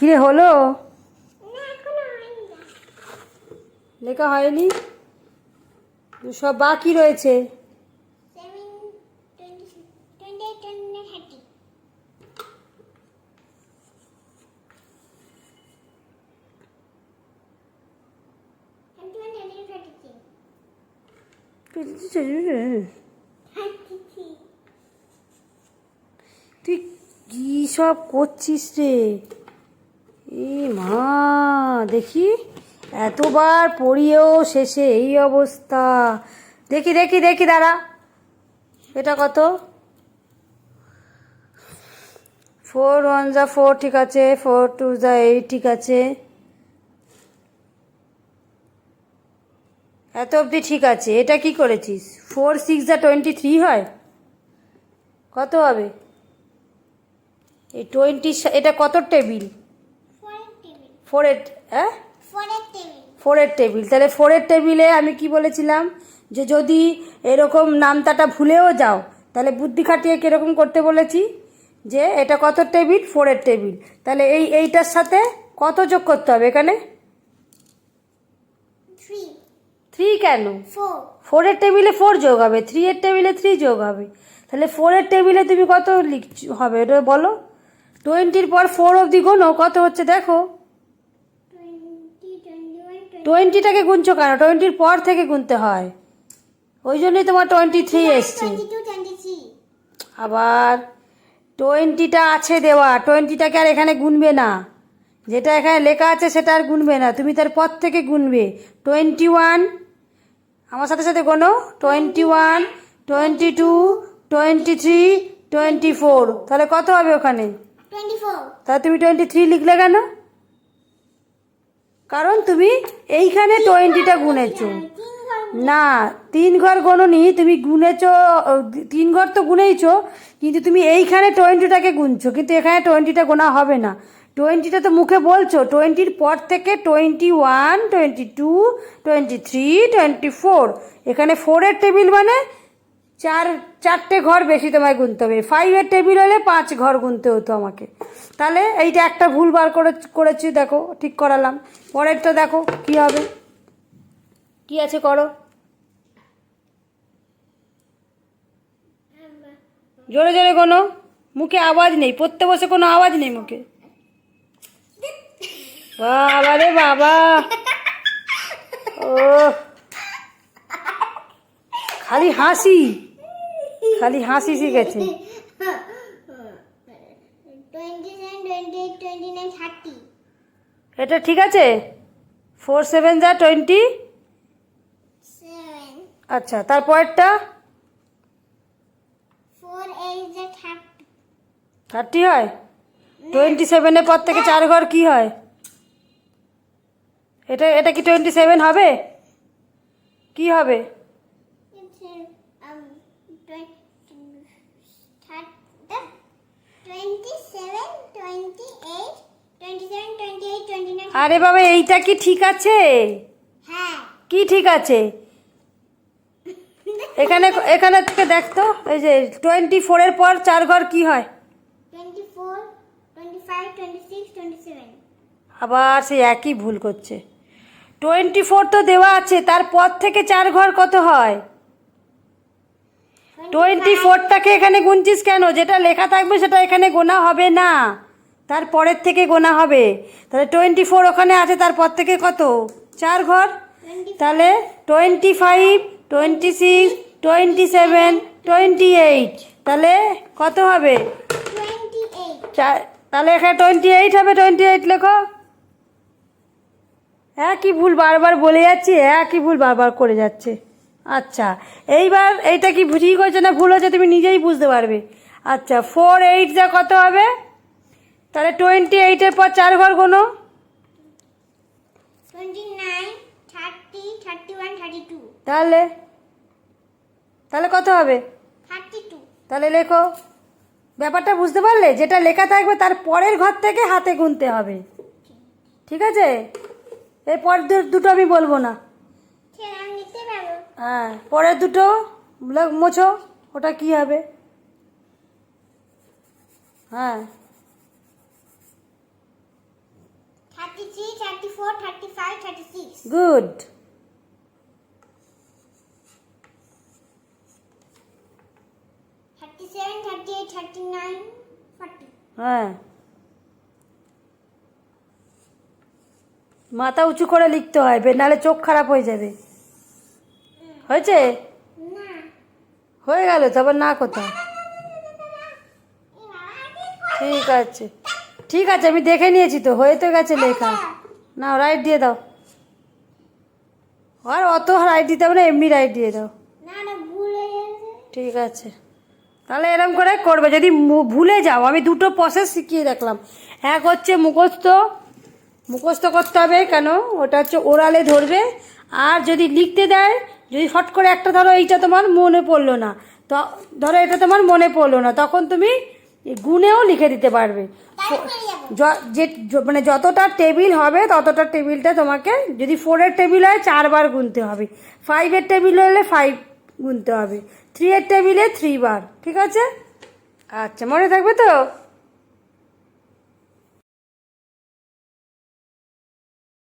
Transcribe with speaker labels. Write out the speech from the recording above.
Speaker 1: কিরে হলো? লেখা হয়নি? সব বাকি রয়েছে। তুই কি সব করছিস রে? এ মা, দেখি, এতবার পড়িয়েও শেষে এই অবস্থা। দেখি দেখি দেখি, দাঁড়া। এটা কত? ফোর ওয়ান যা, ফোর ঠিক আছে, ফোর টু যা, এইট ঠিক আছে। এত অবধি ঠিক আছে, এটা কি করেছিস? ফোর, সিক্স যা, টোয়েন্টি থ্রি হয়? কত হবে? এই টোয়েন্টি এটা কত টেবিল?
Speaker 2: ফোরের
Speaker 1: হ্যাঁ
Speaker 2: ফোরের টেবিল
Speaker 1: তাহলে ফোরের টেবিলে আমি কি বলেছিলাম? যে যদি এরকম নামতাটা ভুলেও যাও তাহলে বুদ্ধি খাটিয়ে কীরকম করতে বলেছি? যে এটা কত টেবিল ফোরের টেবিল তাহলে এই এইটার সাথে কত যোগ করতে হবে এখানে?
Speaker 2: থ্রি
Speaker 1: কেন?
Speaker 2: ফোর
Speaker 1: ফোরের টেবিলে ফোর যোগ হবে। থ্রি এর টেবিলে থ্রি যোগ হবে। তাহলে ফোরের টেবিলে তুমি কত লিখ হবে? এটা বলো। টোয়েন্টির পর ফোর অবধি গোনো কত হচ্ছে দেখো
Speaker 2: টোয়েন্টি টোয়েন্টি ওয়ান টোয়েন্টি
Speaker 1: টোয়েন্টিটাকে গুনছো কেন? টোয়েন্টির পর থেকে গুনতে হয়। ওই জন্যই তোমার টোয়েন্টি থ্রি। এসছে আবার টোয়েন্টিটা আছে দেওয়া। টোয়েন্টিটাকে আর এখানে গুনবে না। যেটা এখানে লেখা আছে সেটা আর গুনবে না। তুমি তার পর থেকে গুনবে। টোয়েন্টি ওয়ান আমার সাথে সাথে কোনো twenty one twenty two twenty three twenty four তাহলে কত হবে ওখানে? তাহলে তুমি টোয়েন্টি থ্রি লিখলে কেন? কারণ তুমি এইখানে টোয়েন্টিটা গুনেছো। না, তিন ঘর গোনোনি তুমি গুনেছো তিন ঘর তো গুনেইছো, কিন্তু তুমি এইখানে টোয়েন্টিটাকে গুনছো, কিন্তু এখানে টোয়েন্টিটা গোনা হবে না। টোয়েন্টিটা তো মুখে বলছো, টোয়েন্টির পর থেকে twenty one twenty two twenty three twenty four এখানে ফোরের টেবিল মানে চার, চারটে ঘর বেশি তোমায় গুনতে হবে। ফাইভের টেবিল হলে পাঁচ ঘর গুনতে হতো আমাকে। তাহলে এইটা একটা ভুল বার করে, করেছি, দেখো, ঠিক করালাম। পরেরটা দেখো, কি হবে? কি আছে করো? জোরে জোরে কোনো মুখে আওয়াজ নেই। পড়তে বসে কোনো আওয়াজ নেই মুখে। বাবা রে বাবা। ও খালি হাসি। খালি হাসি শিখেছে। এটা ঠিক আছে? ফোর সেভেন যা টোয়েন্টি আচ্ছা তারপরেরটা
Speaker 2: থার্টি
Speaker 1: হয়? টোয়েন্টি সেভেনের পর থেকে চার ঘর কি হয়? এটা এটা কি টোয়েন্টি সেভেন হবে? কি হবে
Speaker 2: twenty seven twenty eight twenty seven twenty eight twenty nine
Speaker 1: আরে বাবা এইটা কি ঠিক আছে?
Speaker 2: হ্যাঁ।
Speaker 1: কি ঠিক আছে? এখানে এখানে থেকে দেখতো এই যে টোয়েন্টি ফোরের পর চার ঘর কি হয়? আবার সে একই ভুল করছে। টোয়েন্টি ফোর তো দেওয়া আছে তারপর থেকে চার ঘর কত হয়? টোয়েন্টি ফোরটাকে এখানে গুনছিস কেন? যেটা লেখা থাকবে সেটা এখানে গোনা হবে না। তার পরের থেকে গোনা হবে। তাহলে টোয়েন্টি ফোর ওখানে আছে তারপর থেকে কত? চার ঘর? তাহলে twenty five twenty six twenty seven twenty eight তাহলে কত হবে? তাহলে এখানে টোয়েন্টি এইট হবে টোয়েন্টি এইট লেখো। হ্যাঁ কি ভুল বারবার বলে যাচ্ছি হ্যাঁ কি ভুল বারবার করে যাচ্ছে। আচ্ছা এইবার এইটা কি ঠিক হয়েছে না ভুল হয়েছে তুমি নিজেই বুঝতে পারবে? আচ্ছা ফোর এইট যা কত হবে? তাহলে টোয়েন্টি এইটের পর চার ঘর
Speaker 2: টু
Speaker 1: তাহলে তাহলে কত হবে? তাহলে লেখো। ব্যাপারটা বুঝতে পারলে? যেটা লেখা থাকবে তার পরের ঘর থেকে হাতে গুনতে হবে। ঠিক আছে? এরপর দুটো আমি বলব না
Speaker 2: ঠিক আমি নিতে পারব
Speaker 1: হ্যাঁ পরের দুটো মোছো, ওটা কি হবে? হ্যাঁ। গুড হ্যাঁ। মাথা উঁচু করে লিখতে হয়, বে- নাহলে চোখ খারাপ হয়ে যাবে। হয়েছে? হয়ে গেল তারপর না কোথায় ঠিক আছে। ঠিক আছে আমি দেখে নিয়েছি তো হয়ে তো গেছে লেখা। না রাইট দিয়ে দাও। আর অত রাইট দিতে হবে না এমনি রাইট দিয়ে দাও। ঠিক আছে। তাহলে এরকম করে করবে যদি ভুলে যাও আমি দুটো প্রসেস শিখিয়ে রাখলাম এক হচ্ছে মুখস্থ মুখস্থ করতে হবে কেন? ওটা হচ্ছে ওরালে ধরবে আর যদি লিখতে দেয় যদি হট করে একটা ধরো এইটা তোমার মনে পড়ল না তো ধরো এটা তোমার মনে পড়ল না তখন তুমি গুনেও লিখে দিতে পারবে। যে মানে যতটা টেবিল হবে ততটা টেবিলটা তোমাকে যদি ফোরের টেবিল হয় চারবার গুনতে হবে। ফাইভের টেবিল হলে ফাইভ গুনতে হবে। থ্রি এর টেবিলে থ্রি বার ঠিক আছে? আচ্ছা মনে থাকবে তো?